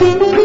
ತಂದೆ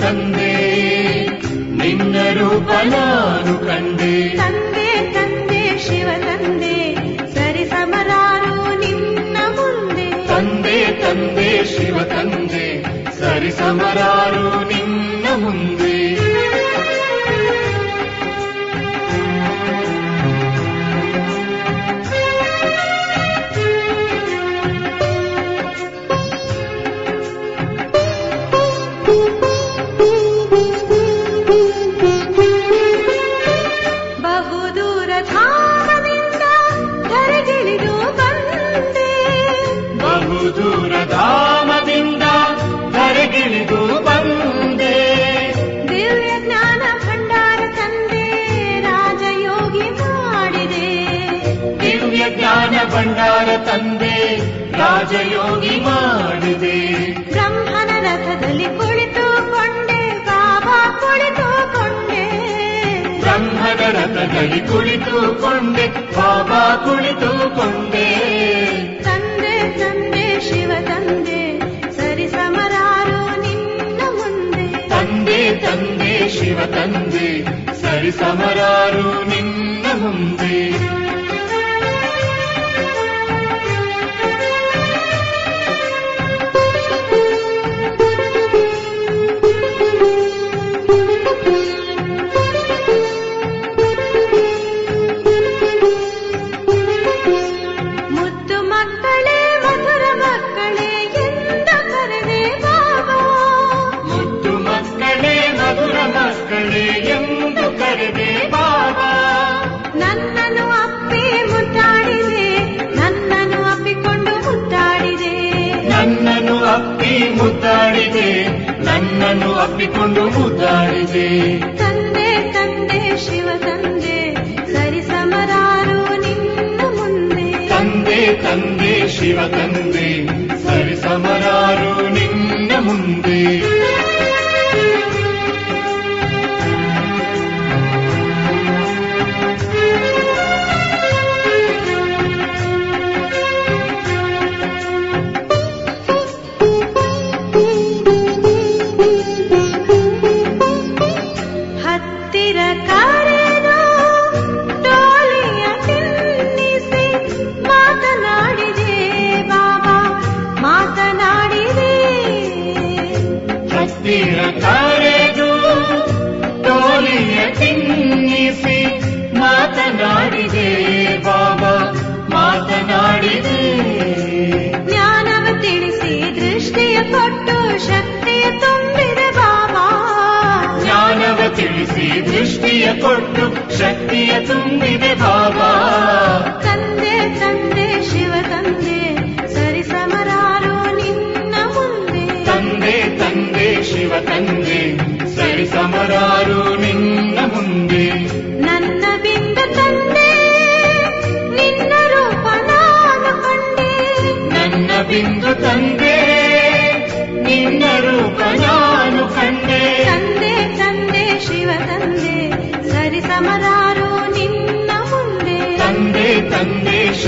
ತಂದೆ ನಿನ್ನ ರೂಪ ನಾನು ಕಂಡೆ. ತಂದೆ ತಂದೆ ಶಿವ ತಂದೆ ಸರಿ ಸಮರಾರು ನಿನ್ನ ಮುಂದೆ. ತಂದೆ ತಂದೆ ಶಿವ ತಂದೆ ಸರಿ ಸಮರಾರು ಜ್ಞಾನ ಭಂಡಾರ ತಂದೆ ರಾಜಯೋಗಿ ಮಾಡಿದೆ. ಬ್ರಹ್ಮನ ರಥದಲ್ಲಿ ಕುಳಿತುಕೊಂಡೆ ಬಾಬಾ ಕುಳಿತುಕೊಂಡೆ ಬ್ರಹ್ಮನ ರಥದಲ್ಲಿ ಕುಳಿತುಕೊಂಡೆ ಬಾಬಾ ಕುಳಿತುಕೊಂಡೆ ತಂದೆ ತಂದೆ ಶಿವ ತಂದೆ ಸರಿ ಸಮರಾರು ನಿನ್ನ ಮುಂದೆ. ತಂದೆ ತಂದೆ ಶಿವ ತಂದೆ ಸರಿ ಸಮರಾರು ನಿನ್ನ ಮುಂದೆ. ಮುದ್ದಾಡಿದೆ ನನ್ನನ್ನು ಅಪ್ಪಿಕೊಂಡು ಮುದ್ದಾಡಿದೆ. ತಂದೆ ತಂದೆ ಶಿವ ತಂದೆ ಸರಿ ಸಮರಾರು ನಿನ್ನ ಮುಂದೆ. ತಂದೆ ತಂದೆ ಶಿವ ತಂದೆ ಸರಿ ಸಮರಾರು ನಿನ್ನ ಮುಂದೆ. ದೃಷ್ಟಿಯ ಕೊಟ್ಟು ಶಕ್ತಿಯ ತುಂಬಿದೆ ಬಾಬಾ ತಂದೆ ತಂದೆ ಶಿವ ತಂದೆ ಸರಿ ಸಮರಾರು ನಿನ್ನ ಮುಂದೆ ತಂದೆ ತಂದೆ ಶಿವ ತಂದೆ ಸರಿ ಸಮರಾರು ನಿನ್ನ ಮುಂದೆ ನನ್ನ ಬಿಂದು ತಂದೆ ನಿನ್ನ ರೂಪ ನಾನು ಕಂಡೆ ನನ್ನ ಬಿಂದು ತಂದೆ ನಿನ್ನ ರೂಪ ನಾನು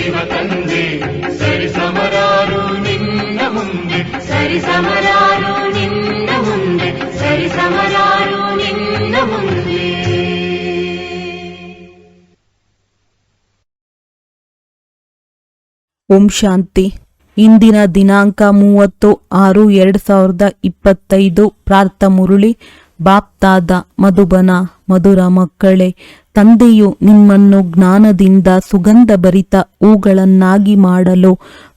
ಶಿವ ತಂದೆ. ಸರಿ ಸಮರಾರು ನಿನ್ನ ಮುಂದೆ. ಸರಿ ಸಮರಾರು ನಿನ್ನ ಮುಂದೆ. ಸರಿ ಸಮರಾರು ನಿನ್ನ ಮುಂದೆ. ಓಂ ಶಾಂತಿ. ಇಂದಿನ ದಿನಾಂಕ ಮೂವತ್ತು ಆರು ಎರಡು ಸಾವಿರದ ಇಪ್ಪತ್ತೈದು. ಪ್ರಾರ್ಥ ಮುರುಳಿ ಬಾಪ್ತಾದ ಮಧುಬನ ಮಧುರ ಮಕ್ಕಳೇ ತಂದೆಯು ನಿಮ್ಮನ್ನು ಜ್ಞಾನದಿಂದ ಸುಗಂಧಭರಿತ ಹೂಗಳನ್ನಾಗಿ ಮಾಡಲು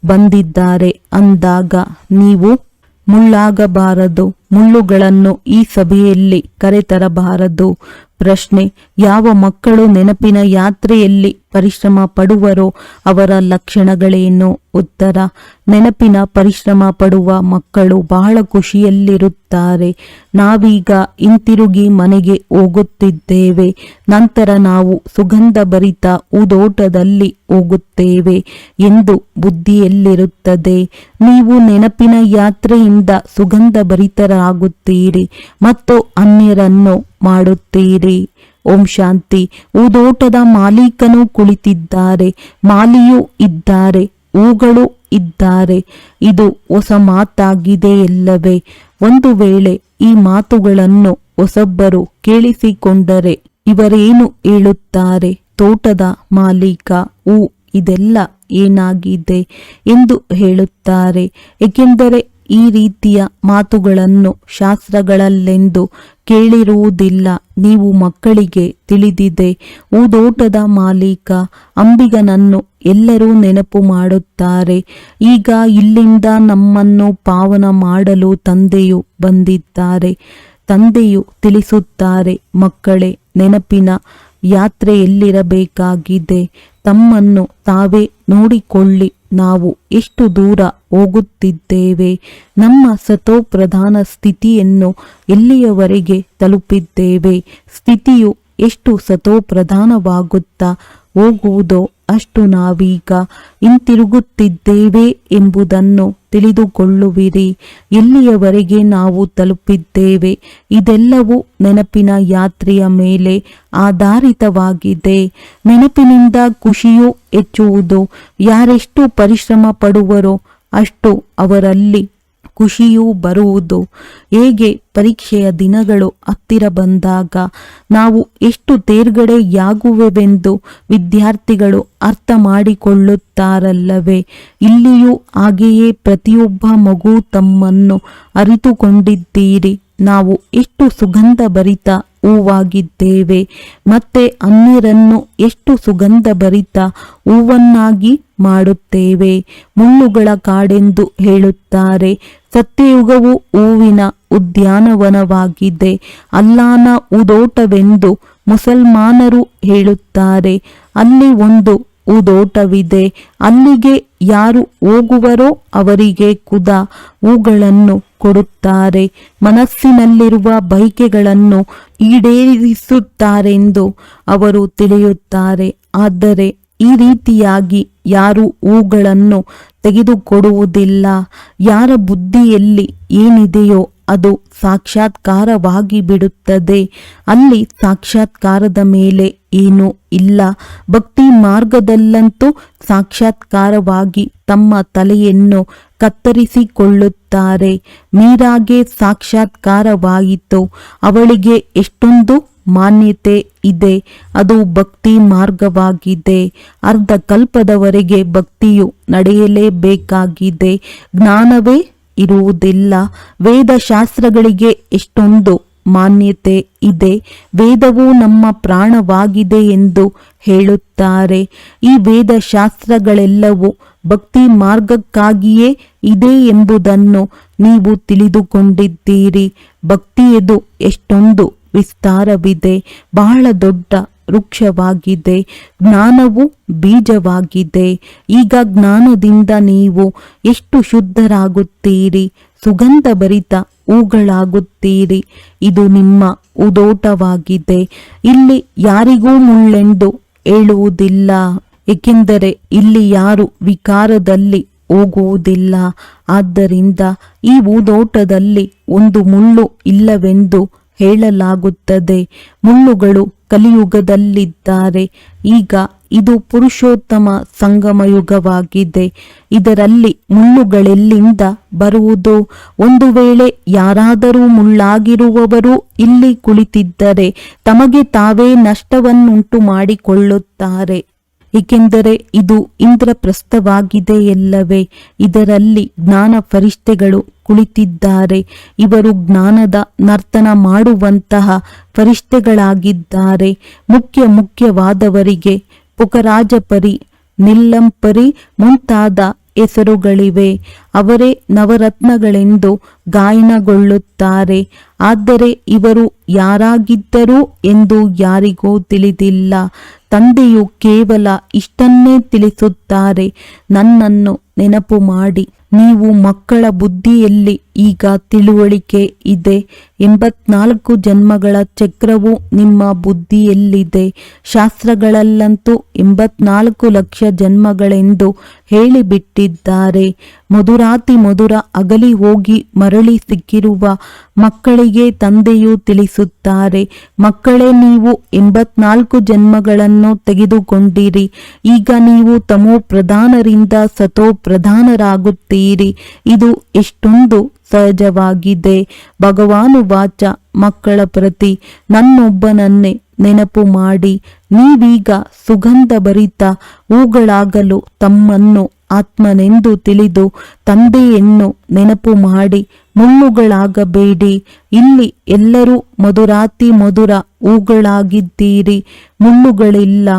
ಬಂದಿದ್ದಾರೆ. ಅಂದಾಗ ನೀವು ಮುಳ್ಳಾಗಬಾರದು. ಮುಳ್ಳುಗಳನ್ನು ಈ ಸಭೆಯಲ್ಲಿ ಕರೆತರಬಾರದು. ಪ್ರಶ್ನೆ, ಯಾವ ಮಕ್ಕಳು ನೆನಪಿನ ಯಾತ್ರೆಯಲ್ಲಿ ಪರಿಶ್ರಮ ಪಡುವರೋ ಅವರ ಲಕ್ಷಣಗಳೇನು? ಉತ್ತರ, ನೆನಪಿನ ಪರಿಶ್ರಮ ಪಡುವ ಮಕ್ಕಳು ಬಹಳ ಖುಷಿಯಲ್ಲಿರುತ್ತಾರೆ. ನಾವೀಗ ಹಿಂತಿರುಗಿ ಮನೆಗೆ ಹೋಗುತ್ತಿದ್ದೇವೆ. ನಂತರ ನಾವು ಸುಗಂಧ ಭರಿತ ಉದೋಟದಲ್ಲಿ ಹೋಗುತ್ತೇವೆ ಎಂದು ಬುದ್ಧಿಯಲ್ಲಿರುತ್ತದೆ. ನೀವು ನೆನಪಿನ ಯಾತ್ರೆಯಿಂದ ಸುಗಂಧಭರಿತರಾಗುತ್ತೀರಿ ಮತ್ತು ಅನ್ಯರನ್ನು ಮಾಡುತ್ತೀರಿ. ಓಂ ಶಾಂತಿ. ಊದೋಟದ ಮಾಲೀಕನು ಕುಳಿತಿದ್ದಾರೆ, ಮಾಲಿಯೂ ಇದ್ದಾರೆ, ಹೂಗಳು ಇದ್ದಾರೆ. ಇದು ಹೊಸ ಮಾತಾಗಿದೆ ಎಲ್ಲವೇ. ಒಂದು ವೇಳೆ ಈ ಮಾತುಗಳನ್ನು ಹೊಸಬ್ಬರು ಕೇಳಿಸಿಕೊಂಡರೆ ಇವರೇನು ಹೇಳುತ್ತಾರೆ? ತೋಟದ ಮಾಲೀಕ, ಹೂ, ಇದೆಲ್ಲ ಏನಾಗಿದೆ ಎಂದು ಹೇಳುತ್ತಾರೆ. ಏಕೆಂದರೆ ಈ ರೀತಿಯ ಮಾತುಗಳನ್ನು ಶಾಸ್ತ್ರಗಳಲ್ಲೆಂದು ಕೇಳಿರುವುದಿಲ್ಲ. ನೀವು ಮಕ್ಕಳಿಗೆ ತಿಳಿದಿದೆ ಊದೋಟದ ಮಾಲೀಕ, ಅಂಬಿಗನನ್ನು ಎಲ್ಲರೂ ನೆನಪು ಮಾಡುತ್ತಾರೆ. ಈಗ ಇಲ್ಲಿಂದ ನಮ್ಮನ್ನು ಪಾವನ ಮಾಡಲು ತಂದೆಯು ಬಂದಿದ್ದಾರೆ. ತಂದೆಯು ತಿಳಿಸುತ್ತಾರೆ, ಮಕ್ಕಳೇ, ನೆನಪಿನ ಯಾತ್ರೆಯಲ್ಲಿರಬೇಕಾಗಿದೆ. ತಮ್ಮನ್ನು ತಾವೇ ನೋಡಿಕೊಳ್ಳಿ. ನಾವು ಎಷ್ಟು ದೂರ ಹೋಗುತ್ತಿದ್ದೇವೆ? ನಮ್ಮ ಸತೋಪ್ರಧಾನ ಸ್ಥಿತಿಯನ್ನು ಎಲ್ಲಿಯವರೆಗೆ ತಲುಪಿದ್ದೇವೆ? ಸ್ಥಿತಿಯು ಎಷ್ಟು ಸತೋಪ್ರಧಾನವಾಗುತ್ತಾ ಹೋಗುವುದೋ ಅಷ್ಟು ನಾವೀಗ ಹಿಂತಿರುಗುತ್ತಿದ್ದೇವೆ ಎಂಬುದನ್ನು ತಿಳಿದುಕೊಳ್ಳುವಿರಿ. ಇಲ್ಲಿಯವರೆಗೆ ನಾವು ತಲುಪಿದ್ದೇವೆ. ಇದೆಲ್ಲವೂ ನೆನಪಿನ ಯಾತ್ರೆಯ ಮೇಲೆ ಆಧಾರಿತವಾಗಿದೆ. ನೆನಪಿನಿಂದ ಖುಷಿಯೂ ಹೆಚ್ಚುವುದು. ಯಾರೆಷ್ಟು ಪರಿಶ್ರಮ ಪಡುವರೋ ಅಷ್ಟು ಅವರಲ್ಲಿ ಖುಷಿಯೂ ಬರುವುದು. ಹೇಗೆ ಪರೀಕ್ಷೆಯ ದಿನಗಳು ಹತ್ತಿರ ಬಂದಾಗ ನಾವು ಎಷ್ಟು ತೇರ್ಗಡೆಯಾಗುವೆವೆಂದು ವಿದ್ಯಾರ್ಥಿಗಳು ಅರ್ಥ ಮಾಡಿಕೊಳ್ಳುತ್ತಾರಲ್ಲವೇ? ಇಲ್ಲಿಯೂ ಹಾಗೆಯೇ ಪ್ರತಿಯೊಬ್ಬ ಮಗು ತಮ್ಮನ್ನು ಅರಿತುಕೊಂಡಿದ್ದೀರಿ. ನಾವು ಎಷ್ಟು ಸುಗಂಧ ಭರಿತ ಹೂವಾಗಿದ್ದೇವೆ. ಮತ್ತೆ ಅನ್ನೀರನ್ನು ಎಷ್ಟು ಸುಗಂಧ ಭರಿತ ಹೂವನ್ನಾಗಿ ಮಾಡುತ್ತೇವೆ. ಮುಳ್ಳುಗಳ ಕಾಡೆಂದು ಹೇಳುತ್ತಾರೆ. ಸತ್ಯಯುಗವು ಹೂವಿನ ಉದ್ಯಾನವನವಾಗಿದೆ. ಅಲ್ಲಾನ ಉದೋಟವೆಂದು ಮುಸಲ್ಮಾನರು ಹೇಳುತ್ತಾರೆ. ಅಲ್ಲಿ ಒಂದು ಉದೋಟವಿದೆ ಅಲ್ಲಿಗೆ ಯಾರು ಹೋಗುವರೋ ಅವರಿಗೆ ಕುದ ಹೂಗಳನ್ನು ಕೊಡುತ್ತಾರೆ. ಮನಸ್ಸಿನಲ್ಲಿರುವ ಬೈಕೆಗಳನ್ನು ಈಡೇರಿಸುತ್ತಾರೆಂದು ಅವರು ತಿಳಿಯುತ್ತಾರೆ. ಆದರೆ ಈ ರೀತಿಯಾಗಿ ಯಾರು ಹೂಗಳನ್ನು ತೆಗೆದುಕೊಡುವುದಿಲ್ಲ. ಯಾರ ಬುದ್ಧಿಯಲ್ಲಿ ಏನಿದೆಯೋ ಅದು ಸಾಕ್ಷಾತ್ಕಾರವಾಗಿ ಬಿಡುತ್ತದೆ ಅಲ್ಲಿ ಸಾಕ್ಷಾತ್ಕಾರದ ಮೇಲೆ ಏನೂ ಇಲ್ಲ. ಭಕ್ತಿ ಮಾರ್ಗದಲ್ಲಂತೂ ಸಾಕ್ಷಾತ್ಕಾರವಾಗಿ ತಮ್ಮ ತಲೆಯನ್ನು ಕತ್ತರಿಸಿಕೊಳ್ಳುತ್ತಾರೆ. ಮೀರಾಗೆ ಸಾಕ್ಷಾತ್ಕಾರವಾಯಿತು. ಅವಳಿಗೆ ಎಷ್ಟೊಂದು ಮಾನ್ಯತೆ ಇದೆ, ಅದು ಭಕ್ತಿ ಮಾರ್ಗವಾಗಿದೆ. ಅರ್ಧ ಕಲ್ಪದವರೆಗೆ ಭಕ್ತಿಯು ನಡೆಯಲೇಬೇಕಾಗಿದೆ. ಜ್ಞಾನವೇ ಇರುವುದಿಲ್ಲ. ವೇದಶಾಸ್ತ್ರಗಳಿಗೆ ಎಷ್ಟೊಂದು ಮಾನ್ಯತೆ ಇದೆ. ವೇದವು ನಮ್ಮ ಪ್ರಾಣವಾಗಿದೆ ಎಂದು ಹೇಳುತ್ತಾರೆ. ಈ ವೇದಶಾಸ್ತ್ರಗಳೆಲ್ಲವೂ ಭಕ್ತಿ ಮಾರ್ಗಕ್ಕಾಗಿಯೇ ಇದೆ ಎಂಬುದನ್ನು ನೀವು ತಿಳಿದುಕೊಂಡಿದ್ದೀರಿ. ಭಕ್ತಿಯದು ಎಷ್ಟೊಂದು ವಿಸ್ತಾರವಿದೆ. ಬಹಳ ದೊಡ್ಡ ವೃಕ್ಷವಾಗಿದೆ. ಜ್ಞಾನವು ಬೀಜವಾಗಿದೆ. ಈಗ ಜ್ಞಾನದಿಂದ ನೀವು ಎಷ್ಟು ಶುದ್ಧರಾಗುತ್ತೀರಿ? ಸುಗಂಧಭರಿತ ಹೂಗಳಾಗುತ್ತೀರಿ. ಇದು ನಿಮ್ಮ ಉದೋಟವಾಗಿದೆ. ಇಲ್ಲಿ ಯಾರಿಗೂ ಮುಳ್ಳೆಂದು ಹೇಳುವುದಿಲ್ಲ. ಏಕೆಂದರೆ ಇಲ್ಲಿ ಯಾರು ವಿಕಾರದಲ್ಲಿ ಹೋಗುವುದಿಲ್ಲ. ಆದ್ದರಿಂದ ಈ ಊದೋಟದಲ್ಲಿ ಒಂದು ಮುಳ್ಳು ಇಲ್ಲವೆಂದು ಹೇಳಲಾಗುತ್ತದೆ. ಮುಳ್ಳುಗಳು ಕಲಿಯುಗದಲ್ಲಿದ್ದಾರೆ. ಈಗ ಇದು ಪುರುಷೋತ್ತಮ ಸಂಗಮ ಯುಗವಾಗಿದೆ ಇದರಲ್ಲಿ ಮುಳ್ಳುಗಳೆಲ್ಲಿಂದ ಬರುವುದು. ಒಂದು ವೇಳೆ ಯಾರಾದರೂ ಮುಳ್ಳಾಗಿರುವವರು ಇಲ್ಲಿ ಕುಳಿತಿದ್ದರೆ ತಮಗೆ ತಾವೇ ನಷ್ಟವನ್ನುಂಟು ಮಾಡಿಕೊಳ್ಳುತ್ತಾರೆ ಏಕೆಂದರೆ ಇದು ಇಂದ್ರಪ್ರಸ್ಥವಾಗಿದೆಯಲ್ಲವೇ? ಇದರಲ್ಲಿ ಜ್ಞಾನ ಫರಿಷ್ಠೆಗಳು ಕುಳಿತಿದ್ದಾರೆ. ಇವರು ಜ್ಞಾನದ ನರ್ತನ ಮಾಡುವಂತಹ ಫರಿಷ್ಠೆಗಳಾಗಿದ್ದಾರೆ. ಮುಖ್ಯ ಮುಖ್ಯವಾದವರಿಗೆ ಪುಕರಾಜಪರಿ, ನಿಲ್ಲಂಪರಿ ಮುಂತಾದ ಹೆಸರುಗಳಿವೆ. ಅವರೇ ನವರತ್ನಗಳೆಂದು ಗಾಯನಗೊಳ್ಳುತ್ತಾರೆ. ಆದರೆ ಇವರು ಯಾರಾಗಿದ್ದರು ಎಂದು ಯಾರಿಗೂ ತಿಳಿದಿಲ್ಲ. ತಂದೆಯು ಕೇವಲ ಇಷ್ಟನ್ನೇ ತಿಳಿಸುತ್ತಾರೆ. ನನ್ನನ್ನು ನೆನಪು ಮಾಡಿ. ನೀವು ಮಕ್ಕಳ ಬುದ್ಧಿಯಲ್ಲಿ ಈಗ ತಿಳುವಳಿಕೆ ಇದೆ. ಎಂಬತ್ನಾಲ್ಕು ಜನ್ಮಗಳ ಚಕ್ರವು ನಿಮ್ಮ ಬುದ್ಧಿಯಲ್ಲಿದೆ. ಶಾಸ್ತ್ರಗಳಲ್ಲಂತೂ ಎಂಬತ್ನಾಲ್ಕು ಲಕ್ಷ ಜನ್ಮಗಳೆಂದು ಹೇಳಿಬಿಟ್ಟಿದ್ದಾರೆ. ಮಧುರಾತಿ ಮಧುರ ಅಗಲಿ ಹೋಗಿ ಮರಳಿ ಸಿಕ್ಕಿರುವ ಮಕ್ಕಳಿಗೆ ತಂದೆಯು ತಿಳಿಸುತ್ತಾರೆ. ಮಕ್ಕಳೇ ನೀವು ಎಂಬತ್ನಾಲ್ಕು ಜನ್ಮಗಳನ್ನು ತೆಗೆದುಕೊಂಡಿರಿ. ಈಗ ನೀವು ತಮೋ ಪ್ರಧಾನರಿಂದ ಸತೋ ಪ್ರಧಾನರಾಗುತ್ತೀರಿ. ಇದು ಎಷ್ಟೊಂದು ಸಹಜವಾಗಿದೆ ಭಗವಾನು ವಾಚ ಮಕ್ಕಳ ಪ್ರತಿ, ನನ್ನೊಬ್ಬನನ್ನೇ ನೆನಪು ಮಾಡಿ, ನೀವೀಗ ಸುಗಂಧ ಭರಿತ ಹೂಗಳಾಗಲು ತಮ್ಮನ್ನು ಆತ್ಮನೆಂದು ತಿಳಿದು, ತಂದೆಯನ್ನು ನೆನಪು ಮಾಡಿ, ಮುಳ್ಳುಗಳಾಗಬೇಡಿ, ಇಲ್ಲಿ ಎಲ್ಲರೂ ಮಧುರಾತಿ ಮಧುರ ಹೂಗಳಾಗಿದ್ದೀರಿ, ಮುಳ್ಳುಗಳಿಲ್ಲ,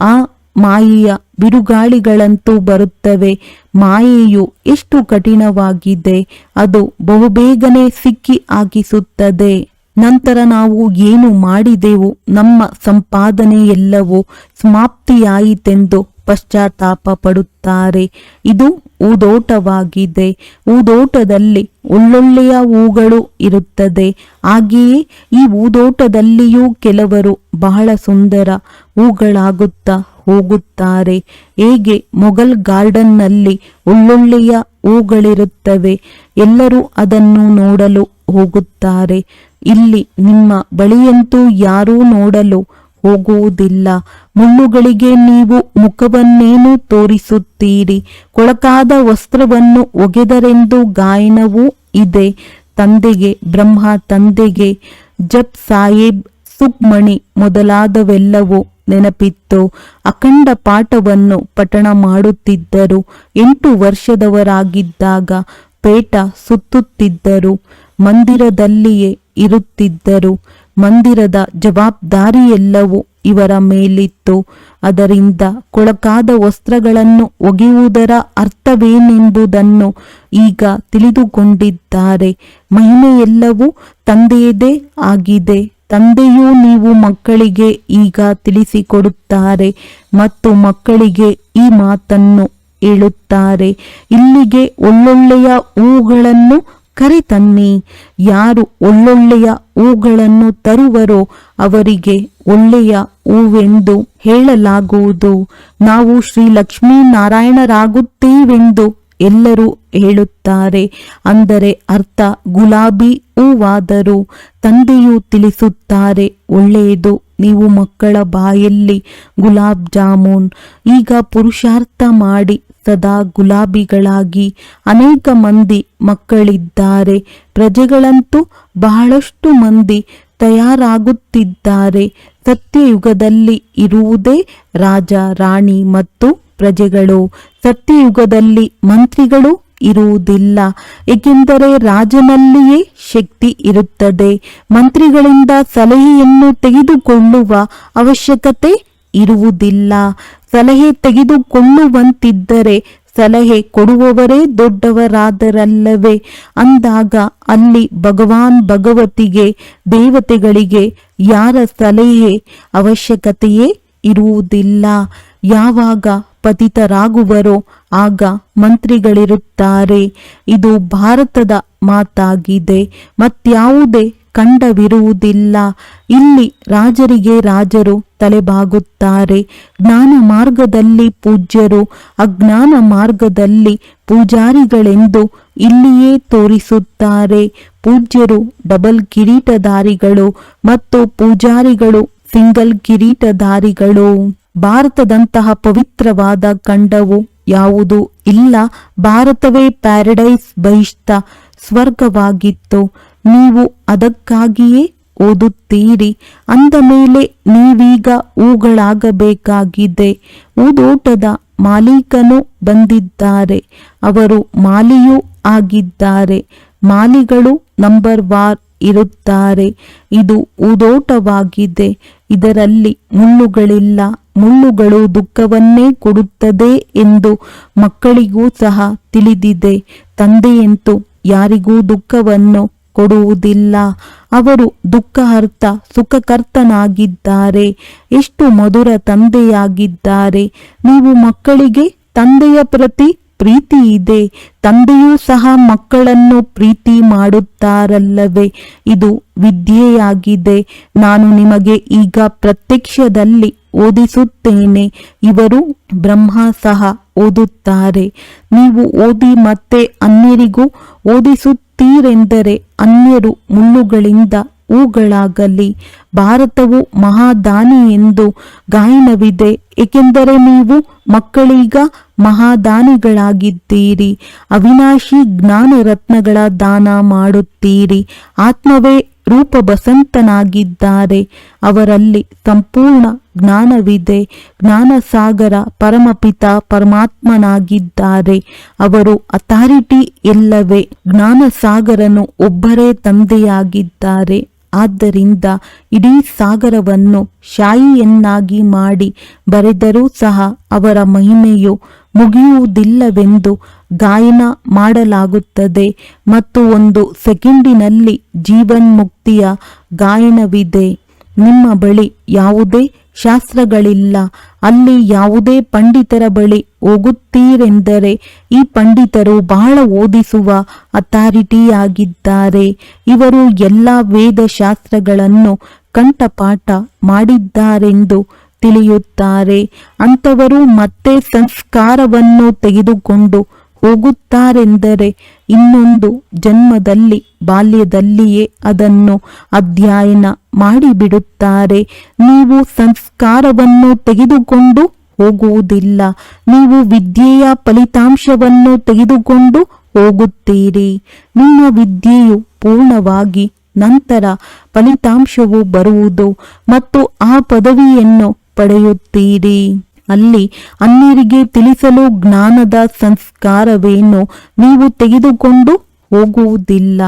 ಆ ಮಾಯೆಯ ಬಿರುಗಾಳಿಗಳಂತೂ ಬರುತ್ತವೆ. ಮಾಯೆಯು ಎಷ್ಟು ಕಠಿಣವಾಗಿದೆ, ಅದು ಬಹುಬೇಗನೆ ಸಿಕ್ಕಿ ಹಾಕಿಸುತ್ತದೆ ನಂತರ ನಾವು ಏನು ಮಾಡಿದೆವು, ನಮ್ಮ ಸಂಪಾದನೆ ಎಲ್ಲವೂ ಸಮಾಪ್ತಿಯಾಯಿತೆಂದು ಪಶ್ಚಾತ್ತಾಪ ಪಡುತ್ತಾರೆ ಇದು ಊದೋಟವಾಗಿದೆ. ಊದೋಟದಲ್ಲಿ ಒಳ್ಳೊಳ್ಳೆಯ ಹೂಗಳು ಇರುತ್ತದೆ. ಹಾಗೆಯೇ ಈ ಊದೋಟದಲ್ಲಿಯೂ ಕೆಲವರು ಬಹಳ ಸುಂದರ ಹೂಗಳಾಗುತ್ತಾ ಹೋಗುತ್ತಾರೆ. ಹೇಗೆ ಮೊಘಲ್ ಗಾರ್ಡನ್ನಲ್ಲಿ ಒಳ್ಳೊಳ್ಳೆಯ ಹೂಗಳಿರುತ್ತವೆ. ಎಲ್ಲರೂ ಅದನ್ನು ನೋಡಲು ಹೋಗುತ್ತಾರೆ. ಇಲ್ಲಿ ನಿಮ್ಮ ಬಳಿಯಂತೂ ಯಾರೂ ನೋಡಲು ಹೋಗುವುದಿಲ್ಲ. ಮುಳ್ಳುಗಳಿಗೆ ನೀವು ಮುಖವನ್ನೇನು ತೋರಿಸುತ್ತೀರಿ. ಕೊಳಕಾದ ವಸ್ತ್ರವನ್ನು ಒಗೆದರೆಂದು ಗಾಯನವೂ ಇದೆ. ತಂದೆಗೆ, ಬ್ರಹ್ಮ ತಂದೆಗೆ, ಜಪ್ ಸಾಹೇಬ್ ಸುಕ್ಮಣಿ ಮೊದಲಾದವೆಲ್ಲವೂ ನೆನಪಿತ್ತು. ಅಖಂಡ ಪಾಠವನ್ನು ಪಠಣ ಮಾಡುತ್ತಿದ್ದರು. ಎಂಟು ವರ್ಷದವರಾಗಿದ್ದಾಗ ಪೇಟ ಸುತ್ತುತ್ತಿದ್ದರು. ಮಂದಿರದಲ್ಲಿಯೇ ಇರುತ್ತಿದ್ದರು. ಮಂದಿರದ ಜವಾಬ್ದಾರಿಯೆಲ್ಲವೂ ಇವರ ಮೇಲಿತ್ತು. ಅದರಿಂದ ಕೊಳಕಾದ ವಸ್ತ್ರಗಳನ್ನು ಒಗೆಯುವುದರ ಅರ್ಥವೇನೆಂಬುದನ್ನು ಈಗ ತಿಳಿದುಕೊಂಡಿದ್ದಾರೆ. ಮಹಿಮೆಯೆಲ್ಲವೂ ತಂದೆಯದೇ ಆಗಿದೆ. ತಂದೆಯೂ ನೀವು ಮಕ್ಕಳಿಗೆ ಈಗ ತಿಳಿಸಿಕೊಡುತ್ತಾರೆ ಮತ್ತು ಮಕ್ಕಳಿಗೆ ಈ ಮಾತನ್ನು ಹೇಳುತ್ತಾರೆ. ಇಲ್ಲಿಗೆ ಒಳ್ಳೊಳ್ಳೆಯ ಹೂಗಳನ್ನು ಕರೆತನ್ನಿ. ಯಾರು ಒಳ್ಳೊಳ್ಳೆಯ ಹೂಗಳನ್ನು ತರುವರೋ ಅವರಿಗೆ ಒಳ್ಳೆಯ ಹೂವೆಂದು ಹೇಳಲಾಗುವುದು. ನಾವು ಶ್ರೀ ಲಕ್ಷ್ಮೀನಾರಾಯಣರಾಗುತ್ತೇವೆಂದು ಎಲ್ಲರೂ ಹೇಳುತ್ತಾರೆ. ಅಂದರೆ ಅರ್ಥ, ಗುಲಾಬಿ ಹೂವಾದರೂ ತಂದೆಯು ತಿಳಿಸುತ್ತಾರೆ, ಒಳ್ಳೆಯದು ನೀವು ಮಕ್ಕಳ ಬಾಯಲ್ಲಿ ಗುಲಾಬ್ ಜಾಮೂನ್. ಈಗ ಪುರುಷಾರ್ಥ ಮಾಡಿ ಸದಾ ಗುಲಾಬಿಗಳಾಗಿ ಅನೇಕ ಮಂದಿ ಮಕ್ಕಳಿದ್ದಾರೆ. ಪ್ರಜೆಗಳಂತೂ ಬಹಳಷ್ಟು ಮಂದಿ ತಯಾರಾಗುತ್ತಿದ್ದಾರೆ. ಸತ್ಯಯುಗದಲ್ಲಿ ಇರುವುದೇ ರಾಜ, ರಾಣಿ ಮತ್ತು ಪ್ರಜೆಗಳು ಸತ್ಯಯುಗದಲ್ಲಿ ಮಂತ್ರಿಗಳು ಇರುವುದಿಲ್ಲ. ಏಕೆಂದರೆ ರಾಜನಲ್ಲಿಯೇ ಶಕ್ತಿ ಇರುತ್ತದೆ. ಮಂತ್ರಿಗಳಿಂದ ಸಲಹೆಯನ್ನು ತೆಗೆದುಕೊಳ್ಳುವ ಅವಶ್ಯಕತೆ ಇರುವುದಿಲ್ಲ. ಸಲಹೆ ತೆಗೆದುಕೊಳ್ಳುವಂತಿದ್ದರೆ ಸಲಹೆ ಕೊಡುವವರೇ ದೊಡ್ಡವರಾದರಲ್ಲವೇ? ಅಂದಾಗ ಅಲ್ಲಿ ಭಗವಾನ್ ಭಗವತಿಗೆ, ದೇವತೆಗಳಿಗೆ ಯಾರ ಸಲಹೆ ಅವಶ್ಯಕತೆಯೇ ಇರುವುದಿಲ್ಲ. ಯಾವಾಗ ಪತಿತರಾಗುವರೋ ಆಗ ಮಂತ್ರಿಗಳಿರುತ್ತಾರೆ. ಇದು ಭಾರತದ ಮಾತಾಗಿದೆ. ಮತ್ಯಾವುದೇ ಕಂಡವಿರುವುದಿಲ್ಲ. ಇಲ್ಲಿ ರಾಜರಿಗೆ ರಾಜರು ತಲೆಬಾಗುತ್ತಾರೆ. ಜ್ಞಾನ ಮಾರ್ಗದಲ್ಲಿ ಪೂಜ್ಯರು, ಅಜ್ಞಾನ ಮಾರ್ಗದಲ್ಲಿ ಪೂಜಾರಿಗಳೆಂದು ಇಲ್ಲಿಯೇ ತೋರಿಸುತ್ತಾರೆ. ಪೂಜ್ಯರು ಡಬಲ್ ಕಿರೀಟಧಾರಿಗಳು ಮತ್ತು ಪೂಜಾರಿಗಳು ಸಿಂಗಲ್ ಕಿರೀಟಧಾರಿಗಳು. ಭಾರತದಂತಹ ಪವಿತ್ರವಾದ ಖಂಡವು ಯಾವುದು ಇಲ್ಲ. ಭಾರತವೇ ಪ್ಯಾರಡೈಸ್ ಬಹಿಷ್ಠ ಸ್ವರ್ಗವಾಗಿತ್ತು. ನೀವು ಅದಕ್ಕಾಗಿಯೇ ಓದುತ್ತೀರಿ. ಅಂದ ಮೇಲೆ ನೀವೀಗ ಹೂಗಳಾಗಬೇಕಾಗಿದೆ ಊದೋಟದ ಮಾಲೀಕನು ಬಂದಿದ್ದಾರೆ. ಅವರು ಮಾಲಿಯೂ ಆಗಿದ್ದಾರೆ. ಮಾಲಿಗಳು ನಂಬರ್ ವಾರ್ ಇರುತ್ತಾರೆ. ಇದು ಊದೋಟವಾಗಿದೆ. ಇದರಲ್ಲಿ ಮುಳ್ಳುಗಳಿಲ್ಲ. ಮುಳ್ಳುಗಳು ದುಃಖವನ್ನೇ ಕೊಡುತ್ತದೆ ಎಂದು ಮಕ್ಕಳಿಗೂ ಸಹ ತಿಳಿದಿದೆ. ತಂದೆಯಂತೂ ಯಾರಿಗೂ ದುಃಖವನ್ನು ಕೊಡುವುದಿಲ್ಲ. ಅವರು ದುಃಖಹರ್ತ ಸುಖಕರ್ತನಾಗಿದ್ದಾರೆ. ಎಷ್ಟು ಮಧುರ ತಂದೆಯಾಗಿದ್ದಾರೆ. ನೀವು ಮಕ್ಕಳಿಗೆ ತಂದೆಯ ಪ್ರತಿ ಪ್ರೀತಿ ಇದೆ. ತಂದೆಯೂ ಸಹ ಮಕ್ಕಳನ್ನು ಪ್ರೀತಿ ಮಾಡುತ್ತಾರಲ್ಲವೇ. ಇದು ವಿದ್ಯೆಯಾಗಿದೆ. ನಾನು ನಿಮಗೆ ಈಗ ಪ್ರತ್ಯಕ್ಷದಲ್ಲಿ ಓದಿಸುತ್ತೇನೆ. ಇವರು ಬ್ರಹ್ಮ ಸಹ ಓದುತ್ತಾರೆ. ನೀವು ಓದಿ ಮತ್ತೆ ಅನ್ಯರಿಗೂ ಓದಿಸುತ್ತೀರೆಂದರೆ ಅನ್ಯರು ಮುಳ್ಳುಗಳಿಂದ ಹೂಗಳಾಗಲಿ. ಭಾರತವು ಮಹಾದಾನಿ ಎಂದು ಗಾಯನವಿದೆ. ಏಕೆಂದರೆ ನೀವು ಮಕ್ಕಳೀಗ ಮಹಾದಾನಿಗಳಾಗಿದ್ದೀರಿ. ಅವಿನಾಶಿ ಜ್ಞಾನ ರತ್ನಗಳ ದಾನ ಮಾಡುತ್ತೀರಿ. ಆತ್ಮವೇ ರೂಪ ಬಸಂತನಾಗಿದ್ದಾರೆ. ಅವರಲ್ಲಿ ಸಂಪೂರ್ಣ ಜ್ಞಾನವಿದೆ. ಜ್ಞಾನಸಾಗರ ಪರಮಪಿತ ಪರಮಾತ್ಮನಾಗಿದ್ದಾರೆ. ಅವರು ಅಥಾರಿಟಿ ಎಲ್ಲವೇ ಜ್ಞಾನಸಾಗರನು ಒಬ್ಬರೇ ತಂದೆಯಾಗಿದ್ದಾರೆ. ಆದ್ದರಿಂದ ಇಡೀ ಸಾಗರವನ್ನು ಶಾಯಿಯನ್ನಾಗಿ ಮಾಡಿ ಬರೆದರೂ ಸಹ ಅವರ ಮಹಿಮೆಯು ಮುಗಿಯುವುದಿಲ್ಲವೆಂದು ಗಾಯನ ಮಾಡಲಾಗುತ್ತದೆ ಮತ್ತು ಒಂದು ಸೆಕೆಂಡಿನಲ್ಲಿ ಜೀವನ್ಮುಕ್ತಿಯ ಗಾಯನವಿದೆ. ನಿಮ್ಮ ಬಳಿ ಯಾವುದೇ ಶಾಸ್ತ್ರಗಳಿಲ್ಲ, ಅಲ್ಲಿ ಯಾವುದೇ ಪಂಡಿತರ ಬಳಿ ಹೋಗುತ್ತೀರೆಂದರೆ ಈ ಪಂಡಿತರು ಬಹಳ ಓದಿಸುವ ಅಥಾರಿಟಿಯಾಗಿದ್ದಾರೆ. ಇವರು ಎಲ್ಲ ವೇದಶಾಸ್ತ್ರಗಳನ್ನು ಕಂಠಪಾಠ ಮಾಡಿದ್ದಾರೆಂದು ತಿಳಿಯುತ್ತಾರೆ. ಅಂಥವರು ಮತ್ತೆ ಸಂಸ್ಕಾರವನ್ನು ತೆಗೆದುಕೊಂಡು ಹೋಗುತ್ತಾರೆಂದರೆ ಇನ್ನೊಂದು ಜನ್ಮದಲ್ಲಿ ಬಾಲ್ಯದಲ್ಲಿಯೇ ಅದನ್ನು ಅಧ್ಯಯನ ಮಾಡಿಬಿಡುತ್ತಾರೆ. ನೀವು ಸಂಸ್ಕಾರವನ್ನು ತೆಗೆದುಕೊಂಡು ಹೋಗುವುದಿಲ್ಲ. ನೀವು ವಿದ್ಯೆಯ ಫಲಿತಾಂಶವನ್ನು ತೆಗೆದುಕೊಂಡು ಹೋಗುತ್ತೀರಿ. ನಿಮ್ಮ ವಿದ್ಯೆಯು ಪೂರ್ಣವಾಗಿ ನಂತರ ಫಲಿತಾಂಶವು ಬರುವುದು ಮತ್ತು ಆ ಪದವಿಯನ್ನು ಪಡೆಯುತ್ತೀರಿ. ಅಲ್ಲಿ ಅನ್ಯರಿಗೆ ತಿಳಿಸಲು ಜ್ಞಾನದ ಸಂಸ್ಕಾರವೇನು? ನೀವು ತೆಗೆದುಕೊಂಡು ಹೋಗುವುದಿಲ್ಲ.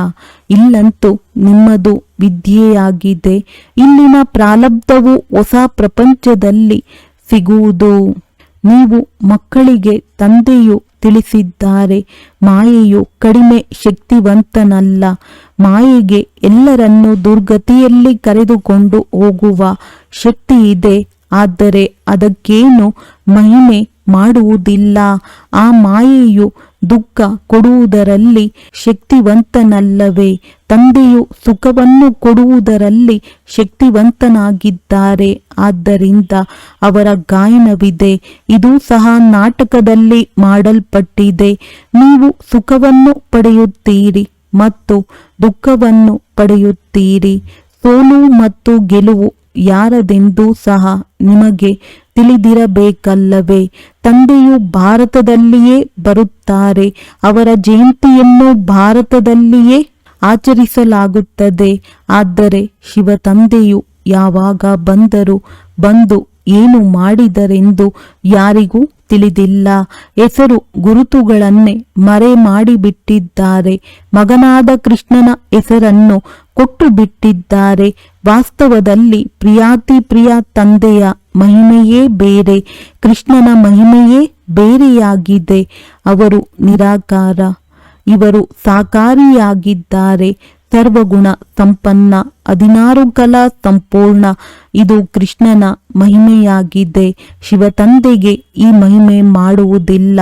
ಇಲ್ಲಂತೂ ನಿಮ್ಮದು ವಿದ್ಯೆಯಾಗಿದೆ. ಇಲ್ಲಿನ ಪ್ರಾಲಬ್ಧವು ಹೊಸ ಪ್ರಪಂಚದಲ್ಲಿ ಸಿಗುವುದು. ನೀವು ಮಕ್ಕಳಿಗೆ ತಂದೆಯು ತಿಳಿಸಿದ್ದಾರೆ. ಮಾಯೆಯು ಕಡಿಮೆ ಶಕ್ತಿವಂತನಲ್ಲ. ಮಾಯೆಗೆ ಎಲ್ಲರನ್ನು ದುರ್ಗತಿಯಲ್ಲಿ ಕರೆದುಕೊಂಡು ಹೋಗುವ ಶಕ್ತಿ ಇದೆ ಆದರೆ ಅದಕ್ಕೇನು ಮಹಿಮೆ ಮಾಡುವುದಿಲ್ಲ. ಆ ಮಾಯೆಯು ದುಃಖ ಕೊಡುವುದರಲ್ಲಿ ಶಕ್ತಿವಂತನಲ್ಲವೇ? ತಂದೆಯು ಸುಖವನ್ನು ಕೊಡುವುದರಲ್ಲಿ ಶಕ್ತಿವಂತನಾಗಿದ್ದಾರೆ. ಆದ್ದರಿಂದ ಅವರ ಗಾಯನವಿದೆ. ಇದು ಸಹ ನಾಟಕದಲ್ಲಿ ಮಾಡಲ್ಪಟ್ಟಿದೆ. ನೀವು ಸುಖವನ್ನು ಪಡೆಯುತ್ತೀರಿ ಮತ್ತು ದುಃಖವನ್ನು ಪಡೆಯುತ್ತೀರಿ. ಸೋಲು ಮತ್ತು ಗೆಲುವು ಯಾರದೆಂದೂ ಸಹ ನಿಮಗೆ ತಿಳಿದಿರಬೇಕಲ್ಲವೇ? ತಂದೆಯು ಭಾರತದಲ್ಲಿಯೇ ಬರುತ್ತಾರೆ, ಅವರ ಜಯಂತಿಯನ್ನು ಭಾರತದಲ್ಲಿಯೇ ಆಚರಿಸಲಾಗುತ್ತದೆ. ಆದರೆ ಶಿವ ತಂದೆಯು ಯಾವಾಗ ಬಂದರು, ಬಂದು ಏನು ಮಾಡಿದರೆಂದು ಯಾರಿಗೂ ತಿಳಿದಿಲ್ಲ. ಹೆಸರು ಗುರುತುಗಳನ್ನೇ ಮರೆ ಮಾಡಿಬಿಟ್ಟಿದ್ದಾರೆ. ಮಗನಾದ ಕೃಷ್ಣನ ಹೆಸರನ್ನು ಕೊಟ್ಟು ಬಿಟ್ಟಿದ್ದಾರೆ ವಾಸ್ತವದಲ್ಲಿ ಪ್ರಿಯಾತಿ ಪ್ರಿಯ ತಂದೆಯ ಮಹಿಮೆಯೇ ಬೇರೆ, ಕೃಷ್ಣನ ಮಹಿಮೆಯೇ ಬೇರೆಯಾಗಿದೆ. ಅವರು ನಿರಾಕಾರ, ಇವರು ಸಾಕಾರಿಯಾಗಿದ್ದಾರೆ. ಸರ್ವಗುಣ ಸಂಪನ್ನ, ಹದಿನಾರು ಕಲಾ ಸಂಪೂರ್ಣ, ಇದು ಕೃಷ್ಣನ ಮಹಿಮೆಯಾಗಿದೆ. ಶಿವತಂದೆಗೆ ಈ ಮಹಿಮೆ ಮಾಡುವುದಿಲ್ಲ.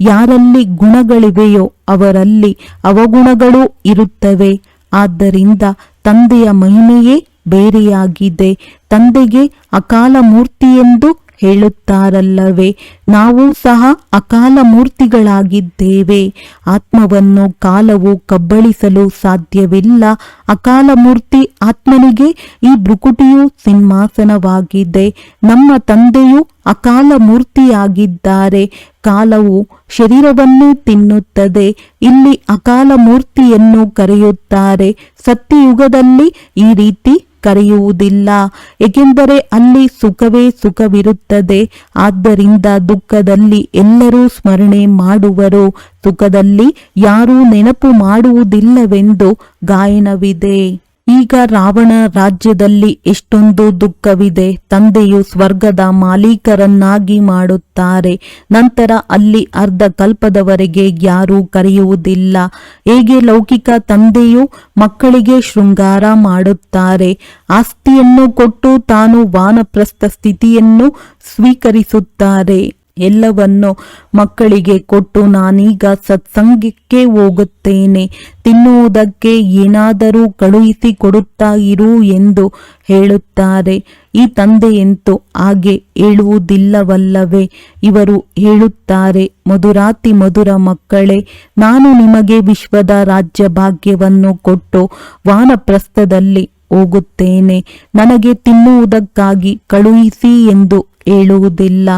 ಯಾರಲ್ಲಿ ಗುಣಗಳಿವೆಯೋ ಅವರಲ್ಲಿ ಅವಗುಣಗಳು ಇರುತ್ತವೆ. ಆದ್ದರಿಂದ ತಂದೆಯ ಮಹಿಮೆಯೇ ಬೇರೆಯಾಗಿದೆ. ತಂದೆಗೆ ಅಕಾಲ ಮೂರ್ತಿಯೆಂದು ಹೇಳುತ್ತಾರಲ್ಲವೇ, ನಾವು ಸಹ ಅಕಾಲ ಮೂರ್ತಿಗಳಾಗಿದ್ದೇವೆ ಆತ್ಮವನ್ನು ಕಾಲವು ಕಬ್ಬಳಿಸಲು ಸಾಧ್ಯವಿಲ್ಲ. ಅಕಾಲ ಮೂರ್ತಿ ಆತ್ಮನಿಗೆ ಈ ಭ್ರುಕುಟಿಯು ಸಿಂಹಾಸನವಾಗಿದೆ. ನಮ್ಮ ತಂದೆಯು ಅಕಾಲ ಮೂರ್ತಿಯಾಗಿದ್ದಾರೆ ಕಾಲವು ಶರೀರವನ್ನು ತಿನ್ನುತ್ತದೆ. ಇಲ್ಲಿ ಅಕಾಲ ಮೂರ್ತಿಯನ್ನು ಕರೆಯುತ್ತಾರೆ. ಸತ್ಯಯುಗದಲ್ಲಿ ಈ ರೀತಿ ಕರೆಯುವುದಿಲ್ಲ. ಏಕೆಂದರೆ ಅಲ್ಲಿ ಸುಖವೇ ಸುಖವಿರುತ್ತದೆ. ಆದ್ದರಿಂದ ದುಃಖದಲ್ಲಿ ಎಲ್ಲರೂ ಸ್ಮರಣೆ ಮಾಡುವರು. ಸುಖದಲ್ಲಿ ಯಾರೂ ನೆನಪು ಮಾಡುವುದಿಲ್ಲವೆಂದು ಗಾಯನವಿದೆ. ಈಗ ರಾವಣ ರಾಜ್ಯದಲ್ಲಿ ಎಷ್ಟೊಂದು ದುಃಖವಿದೆ. ತಂದೆಯು ಸ್ವರ್ಗದ ಮಾಲೀಕರನ್ನಾಗಿ ಮಾಡುತ್ತಾರೆ. ನಂತರ ಅಲ್ಲಿ ಅರ್ಧ ಕಲ್ಪದವರೆಗೆ ಯಾರೂ ಕರೆಯುವುದಿಲ್ಲ. ಹೇಗೆ ಲೌಕಿಕ ತಂದೆಯು ಮಕ್ಕಳಿಗೆ ಶೃಂಗಾರ ಮಾಡುತ್ತಾರೆ. ಆಸ್ತಿಯನ್ನು ಕೊಟ್ಟು ತಾನು ವಾನಪ್ರಸ್ಥ ಸ್ಥಿತಿಯನ್ನು ಸ್ವೀಕರಿಸುತ್ತಾರೆ. ಎಲ್ಲವನ್ನು ಮಕ್ಕಳಿಗೆ ಕೊಟ್ಟು ನಾನೀಗ ಸತ್ಸಂಗಕ್ಕೆ ಹೋಗುತ್ತೇನೆ. ತಿನ್ನುವುದಕ್ಕೆ ಏನಾದರೂ ಕಳುಹಿಸಿ ಕೊಡುತ್ತಾ ಇರು ಎಂದು ಹೇಳುತ್ತಾರೆ. ಈ ತಂದೆಯಂತೂ ಹಾಗೆ ಹೇಳುವುದಿಲ್ಲವಲ್ಲವೇ ಇವರು ಹೇಳುತ್ತಾರೆ. ಮಧುರಾತಿ ಮಧುರ ಮಕ್ಕಳೇ, ನಾನು ನಿಮಗೆ ವಿಶ್ವದ ರಾಜ್ಯ ಭಾಗ್ಯವನ್ನು ಕೊಟ್ಟು ವಾನಪ್ರಸ್ಥದಲ್ಲಿ ಹೋಗುತ್ತೇನೆ. ನನಗೆ ತಿನ್ನುವುದಕ್ಕಾಗಿ ಕಳುಹಿಸಿ ಎಂದು ಹೇಳುವುದಿಲ್ಲ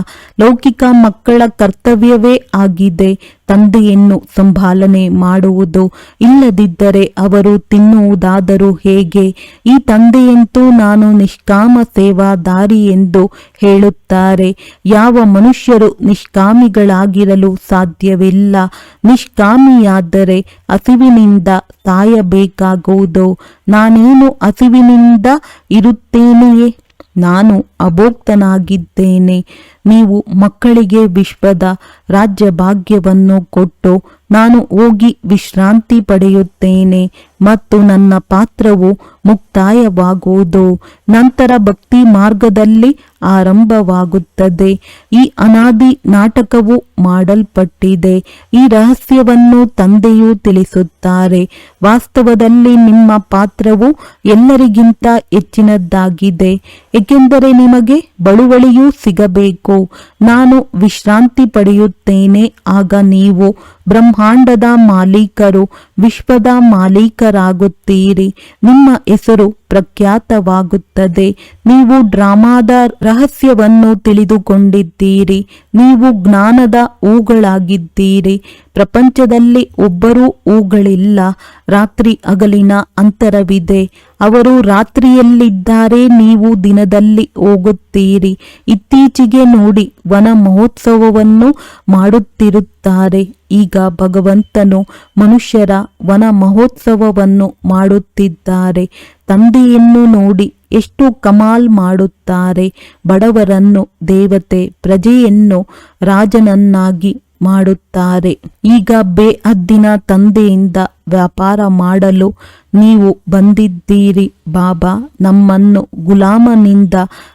ಲೌಕಿಕ ಮಕ್ಕಳ ಕರ್ತವ್ಯವೇ ಆಗಿದೆ. ತಂದೆಯನ್ನು ಸಂಭಾಲನೆ ಮಾಡುವುದು ಇಲ್ಲದಿದ್ದರೆ ಅವರು ತಿನ್ನುವುದಾದರೂ ಹೇಗೆ? ಈ ತಂದೆಯಂತೂ ನಾನು ನಿಷ್ಕಾಮ ಸೇವಾದಾರಿ ಎಂದು ಹೇಳುತ್ತಾರೆ. ಯಾವ ಮನುಷ್ಯರು ನಿಷ್ಕಾಮಿಗಳಾಗಿರಲು ಸಾಧ್ಯವಿಲ್ಲ. ನಿಷ್ಕಾಮಿಯಾದರೆ ಹಸಿವಿನಿಂದ ಸಾಯಬೇಕಾಗುವುದು. ನಾನೇನು ಹಸಿವಿನಿಂದ ಇರುತ್ತೇನೆಯೇ? ನಾನು ಅಭೋಕ್ತನಾಗಿದ್ದೇನೆ. ನೀವು ಮಕ್ಕಳಿಗೆ ವಿಶ್ವದ ರಾಜ್ಯ ಭಾಗ್ಯವನ್ನು ಕೊಟ್ಟು ನಾನು ಹೋಗಿ ವಿಶ್ರಾಂತಿ ಪಡೆಯುತ್ತೇನೆ ಮತ್ತು ನನ್ನ ಪಾತ್ರವು ಮುಕ್ತಾಯವಾಗುವುದು. ನಂತರ ಭಕ್ತಿ ಮಾರ್ಗದಲ್ಲಿ ಆರಂಭವಾಗುತ್ತದೆ. ಈ ಅನಾದಿ ನಾಟಕವು ಮಾಡಲ್ಪಟ್ಟಿದೆ. ಈ ರಹಸ್ಯವನ್ನು ತಂದೆಯು ತಿಳಿಸುತ್ತಾರೆ. ವಾಸ್ತವದಲ್ಲಿ ನಿಮ್ಮ ಪಾತ್ರವು ಎಲ್ಲರಿಗಿಂತ ಹೆಚ್ಚಿನದ್ದಾಗಿದೆ. ಏಕೆಂದರೆ ನಿಮಗೆ ಬಳುವಳಿಯೂ ಸಿಗಬೇಕು. ನಾನು ವಿಶ್ರಾಂತಿ ಪಡೆಯುತ್ತೇನೆ ಆಗ ನೀವು ಬ್ರಹ್ಮಾಂಡದ ಮಾಲೀಕರು ವಿಶ್ವದ ಮಾಲೀಕರಾಗುತ್ತೀರಿ. ನಿಮ್ಮ ಹೆಸರು ಪ್ರಖ್ಯಾತವಾಗುತ್ತದೆ. ನೀವು ಡ್ರಾಮಾದ ರಹಸ್ಯವನ್ನು ತಿಳಿದುಕೊಂಡಿದ್ದೀರಿ. ನೀವು ಜ್ಞಾನದ ಹೂಗಳಾಗಿದ್ದೀರಿ. ಪ್ರಪಂಚದಲ್ಲಿ ಒಬ್ಬರೂ ಹೂಗಳಿಲ್ಲ. ರಾತ್ರಿ ಹಗಲಿನ ಅಂತರವಿದೆ. ಅವರು ರಾತ್ರಿಯಲ್ಲಿದ್ದಾರೆ, ನೀವು ದಿನದಲ್ಲಿ ಹೋಗುತ್ತೀರಿ. ಇತ್ತೀಚೆಗೆ ನೋಡಿ ವನ ಮಹೋತ್ಸವವನ್ನು ಮಾಡುತ್ತಿರುತ್ತಾರೆ. ಈಗ ಭಗವಂತನು ಮನುಷ್ಯರ ವನ ಮಹೋತ್ಸವವನ್ನು ಮಾಡುತ್ತಿದ್ದಾರೆ. ತಂದೆಯನ್ನು ನೋಡಿ ಎಷ್ಟು ಕಮಾಲ್ ಮಾಡುತ್ತಾರೆ. ಬಡವರನ್ನು, ದೇವತೆ, ಪ್ರಜೆಯನ್ನು ರಾಜನನ್ನಾಗಿ ಮಾಡುತ್ತಾರೆ. ಈಗ ಬೇಅದ್ದಿನ ತಂದೆಯಿಂದ ವ್ಯಾಪಾರ ಮಾಡಲು ನೀವು ಬಂದಿದ್ದೀರಿ. ಬಾಬಾ, ನಮ್ಮನ್ನು ಗುಲಾಮನಿಂದ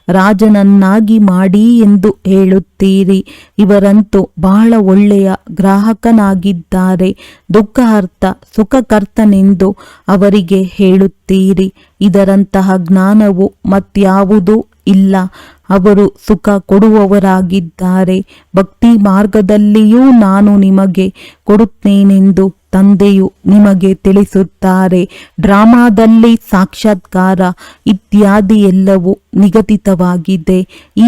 ರಾಜನನ್ನಾಗಿ ಮಾಡಿ ಎಂದು ಹೇಳುತ್ತೀರಿ. ಇವರಂತೂ ಬಹಳ ಒಳ್ಳೆಯ ಗ್ರಾಹಕನಾಗಿದ್ದಾರೆ. ದುಃಖ ಅರ್ಥ ಸುಖಕರ್ತನೆಂದು ಅವರಿಗೆ ಹೇಳುತ್ತೀರಿ. ಇದರಂತಹ ಜ್ಞಾನವು ಮತ್ಯಾವುದೂ ಇಲ್ಲ. ಅವರು ಸುಖ ಕೊಡುವವರಾಗಿದ್ದಾರೆ. ಭಕ್ತಿ ಮಾರ್ಗದಲ್ಲಿಯೂ ನಾನು ನಿಮಗೆ ಕೊಡುತ್ತೇನೆಂದು ತಂದೆಯು ನಿಮಗೆ ತಿಳಿಸುತ್ತಾರೆ. ಡ್ರಾಮಾದಲ್ಲಿ ಸಾಕ್ಷಾತ್ಕಾರ ಇತ್ಯಾದಿ ಎಲ್ಲವೂ ನಿಗದಿತವಾಗಿದೆ.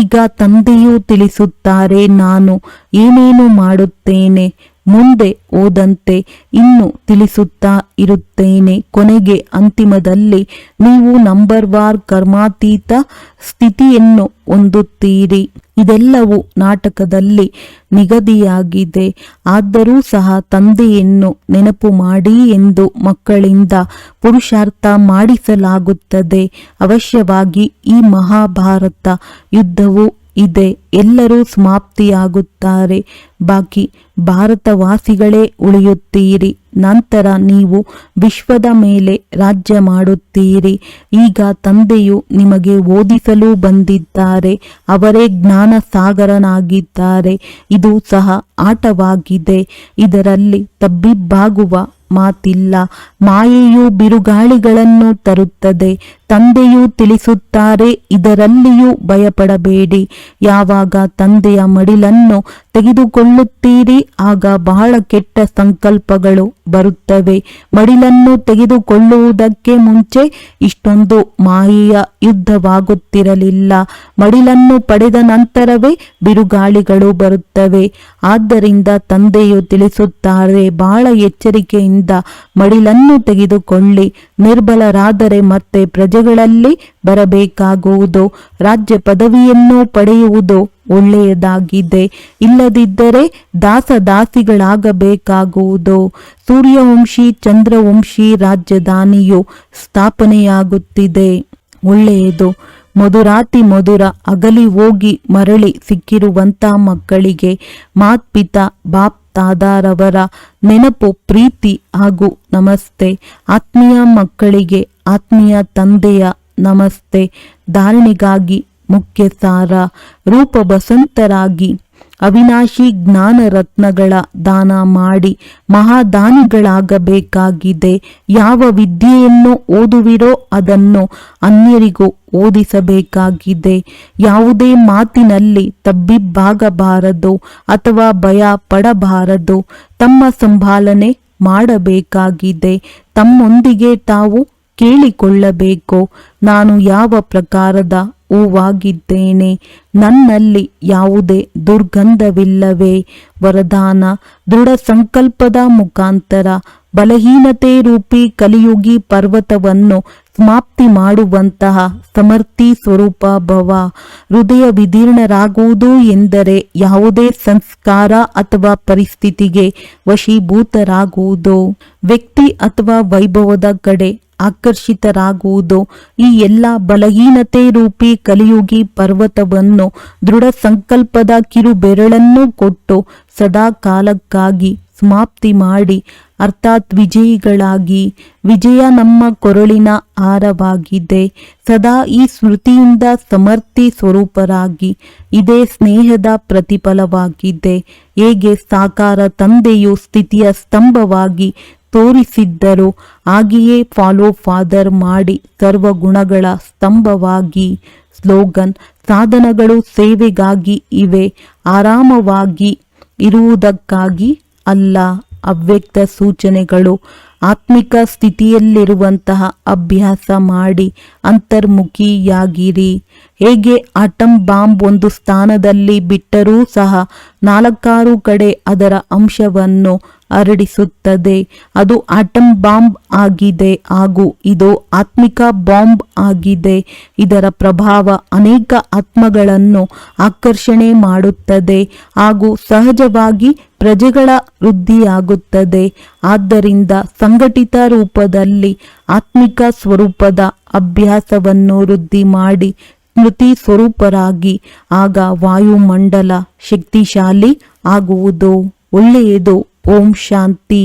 ಈಗ ತಂದೆಯು ತಿಳಿಸುತ್ತಾರೆ, ನಾನು ಏನೇನು ಮಾಡುತ್ತೇನೆ? ಮುಂದೆ ಓದಂತೆ ಇನ್ನು ತಿಳಿಸುತ್ತಾ ಇರುತ್ತೇನೆ. ಕೊನೆಗೆ ಅಂತಿಮದಲ್ಲಿ ನೀವು ನಂಬರ್ ವಾರ್ ಕರ್ಮಾತೀತ ಸ್ಥಿತಿಯನ್ನು ಹೊಂದುತ್ತೀರಿ. ಇದೆಲ್ಲವೂ ನಾಟಕದಲ್ಲಿ ನಿಗದಿಯಾಗಿದೆ. ಆದರೂ ಸಹ ತಂದೆಯನ್ನು ನೆನಪು ಮಾಡಿ ಎಂದು ಮಕ್ಕಳಿಂದ ಪುರುಷಾರ್ಥ ಮಾಡಿಸಲಾಗುತ್ತದೆ. ಅವಶ್ಯವಾಗಿ ಈ ಮಹಾಭಾರತ ಯುದ್ಧವು ಇದೆ. ಎಲ್ಲರೂ ಸಮಾಪ್ತಿಯಾಗುತ್ತಾರೆ. ಬಾಕಿ ಭಾರತವಾಸಿಗಳೇ ಉಳಿಯುತ್ತೀರಿ. ನಂತರ ನೀವು ವಿಶ್ವದ ಮೇಲೆ ರಾಜ್ಯ ಮಾಡುತ್ತೀರಿ. ಈಗ ತಂದೆಯು ನಿಮಗೆ ಓದಿಸಲು ಬಂದಿದ್ದಾರೆ. ಅವರೇ ಜ್ಞಾನ ಸಾಗರನಾಗಿದ್ದಾರೆ ಇದು ಸಹ ಆಟವಾಗಿದೆ. ಇದರಲ್ಲಿ ತಬ್ಬಿಬ್ಬಾಗುವ ಮಾತಿಲ್ಲ. ಮಾಯೆಯು ಬಿರುಗಾಳಿಗಳನ್ನು ತರುತ್ತದೆ. ತಂದೆಯು ತಿಳಿಸುತ್ತಾರೆ, ಇದರಲ್ಲಿಯೂ ಭಯಪಡಬೇಡಿ. ಯಾವಾಗ ತಂದೆಯ ಮಡಿಲನ್ನು ತೆಗೆದುಕೊಳ್ಳುತ್ತೀರಿ, ಆಗ ಬಹಳ ಕೆಟ್ಟ ಸಂಕಲ್ಪಗಳು ಬರುತ್ತವೆ. ಮಡಿಲನ್ನು ತೆಗೆದುಕೊಳ್ಳುವುದಕ್ಕೆ ಮುಂಚೆ ಇಷ್ಟೊಂದು ಮಾಯೆಯ ಯುದ್ಧವಾಗುತ್ತಿರಲಿಲ್ಲ. ಮಡಿಲನ್ನು ಪಡೆದ ನಂತರವೇ ಬಿರುಗಾಳಿಗಳು ಬರುತ್ತವೆ. ಆದ್ದರಿಂದ ತಂದೆಯು ತಿಳಿಸುತ್ತಾರೆ, ಬಹಳ ಎಚ್ಚರಿಕೆಯಿಂದ ಮಡಿಲನ್ನು ತೆಗೆದುಕೊಳ್ಳಿ. ನಿರ್ಬಲರಾದರೆ ಮತ್ತೆ ಪ್ರಜೆಗಳಲ್ಲಿ ಬರಬೇಕಾಗುವುದು. ರಾಜ್ಯ ಪದವಿಯನ್ನು ಪಡೆಯುವುದು ಒಳ್ಳೆಯದಾಗಿದೆ. ಇಲ್ಲದಿದ್ದರೆ ದಾಸದಾಸಿಗಳಾಗಬೇಕಾಗುವುದು. ಸೂರ್ಯವಂಶಿ, ಚಂದ್ರವಂಶಿ ರಾಜಧಾನಿಯು ಸ್ಥಾಪನೆಯಾಗುತ್ತಿದೆ. ಒಳ್ಳೆಯದು. ಮಧುರಾತಿ ಮಧುರ ಅಗಲಿ ಹೋಗಿ ಮರಳಿ ಸಿಕ್ಕಿರುವಂತ ಮಕ್ಕಳಿಗೆ ಮಾತ್ಪಿತ ಬಾಪ್ ತಾದಾರವರ ನೆನಪು, ಪ್ರೀತಿ ಹಾಗೂ ನಮಸ್ತೆ. ಆತ್ಮೀಯ ಮಕ್ಕಳಿಗೆ ಆತ್ಮೀಯ ತಂದೆಯ ನಮಸ್ತೆ, ಧಾರಣೆಗಾಗಿ ಮುಖ್ಯ ಸಾರ ರೂಪ ಬಸಂತರಾಗಿ ಅವಿನಾಶಿ ಜ್ಞಾನ ರತ್ನಗಳ ದಾನ ಮಾಡಿ ಮಹಾದಾನಿಗಳಾಗಬೇಕಾಗಿದೆ. ಯಾವ ವಿದ್ಯೆಯನ್ನು ಓದುವಿರೋ ಅದನ್ನು ಅನ್ಯರಿಗೂ ಓದಿಸಬೇಕಾಗಿದೆ. ಯಾವುದೇ ಮಾತಿನಲ್ಲಿ ತಬ್ಬಿಬ್ಬಾಗಬಾರದು ಅಥವಾ ಭಯ ಪಡಬಾರದು ತಮ್ಮ ಸಂಭಾಲನೆ ಮಾಡಬೇಕಾಗಿದೆ. ತಮ್ಮೊಂದಿಗೆ ತಾವು ಕೇಳಿಕೊಳ್ಳಬೇಕು. ನಾನು ಯಾವ ಪ್ರಕಾರದ ಹೂವಾಗಿದ್ದೇನೆ? ನನ್ನಲ್ಲಿ ಯಾವುದೇ ದುರ್ಗಂಧವಿಲ್ಲವೇ? ವರದಾನ ದೃಢ ಸಂಕಲ್ಪದ ಮುಖಾಂತರ ಬಲಹೀನತೆ ರೂಪಿ ಕಲಿಯುಗಿ ಪರ್ವತವನ್ನು ಸಮಾಪ್ತಿ ಮಾಡುವಂತಹ ಸಮರ್ಥಿ ಸ್ವರೂಪ ಭವ. ಹೃದಯ ವಿದೀರ್ಣರಾಗುವುದು ಎಂದರೆ ಯಾವುದೇ ಸಂಸ್ಕಾರ ಅಥವಾ ಪರಿಸ್ಥಿತಿಗೆ ವಶೀಭೂತರಾಗುವುದು. ವ್ಯಕ್ತಿ ಅಥವಾ ವೈಭವದ ಕಡೆ ಆಕರ್ಷಿತರಾಗುವುದು. ಈ ಎಲ್ಲ ಬಲಹೀನತೆ ರೂಪಿ ಕಲಿಯುಗಿ ಪರ್ವತವನ್ನು ದೃಢ ಸಂಕಲ್ಪದ ಕಿರು ಬೆರಳನ್ನು ಕೊಟ್ಟು ಸದಾ ಕಾಲಕ್ಕಾಗಿ ಸಮಾಪ್ತಿ ಮಾಡಿ ಅರ್ಥಾತ್ ವಿಜಯಿಗಳಾಗಿ. ವಿಜಯ ನಮ್ಮ ಕೊರಳಿನ ಆರವಾಗಿದೆ ಸದಾ ಈ ಸ್ಮೃತಿಯಿಂದ ಸಮರ್ಥಿ ಸ್ವರೂಪರಾಗಿ. ಇದೇ ಸ್ನೇಹದ ಪ್ರತಿಫಲವಾಗಿದೆ. ಹೇಗೆ ಸಾಕಾರ ತಂದೆಯು ಸ್ಥಿತಿಯ ಸ್ತಂಭವಾಗಿ ತೋರಿಸಿದ್ದರು. ಹಾಗೆಯೇ ಫಾಲೋ ಫಾದರ್ ಮಾಡಿ ಸರ್ವ ಗುಣಗಳ ಸ್ತಂಭವಾಗಿ ಸ್ಲೋಗನ್, ಸಾಧನಗಳು ಸೇವೆಗಾಗಿ ಇವೆ, ಆರಾಮವಾಗಿ ಇರುವುದಕ್ಕಾಗಿ ಅಲ್ಲ, ಅವ್ಯಕ್ತ ಸೂಚನೆಗಳು, ಆತ್ಮಿಕ ಸ್ಥಿತಿಯಲ್ಲಿರುವಂತಹ ಅಭ್ಯಾಸ ಮಾಡಿ ಅಂತರ್ಮುಖಿಯಾಗಿರಿ. ಹೇಗೆ ಆಟಂ ಬಾಂಬ್ ಒಂದು ಸ್ಥಾನದಲ್ಲಿ ಬಿಟ್ಟರೂ ಸಹ ನಾಲ್ಕಾರು ಕಡೆ ಅದರ ಅಂಶವನ್ನು ಹರಡಿಸುತ್ತದೆ. ಅದು ಆಟಮ್ ಬಾಂಬ್ ಆಗಿದೆ. ಹಾಗೂ ಇದು ಆತ್ಮಿಕ ಬಾಂಬ್ ಆಗಿದೆ. ಇದರ ಪ್ರಭಾವ ಅನೇಕ ಆತ್ಮಗಳನ್ನು ಆಕರ್ಷಣೆ ಮಾಡುತ್ತದೆ. ಹಾಗೂ ಸಹಜವಾಗಿ ಪ್ರಜೆಗಳ ವೃದ್ಧಿಯಾಗುತ್ತದೆ. ಆದ್ದರಿಂದ ಸಂಘಟಿತ ರೂಪದಲ್ಲಿ ಆತ್ಮಿಕ ಸ್ವರೂಪದ ಅಭ್ಯಾಸವನ್ನು ವೃದ್ಧಿ ಮಾಡಿ ಸ್ಮೃತಿ ಸ್ವರೂಪರಾಗಿ, ಆಗ ವಾಯುಮಂಡಲ ಶಕ್ತಿಶಾಲಿ ಆಗುವುದು. ಒಳ್ಳೆಯದು. ಓಂ ಶಾಂತಿ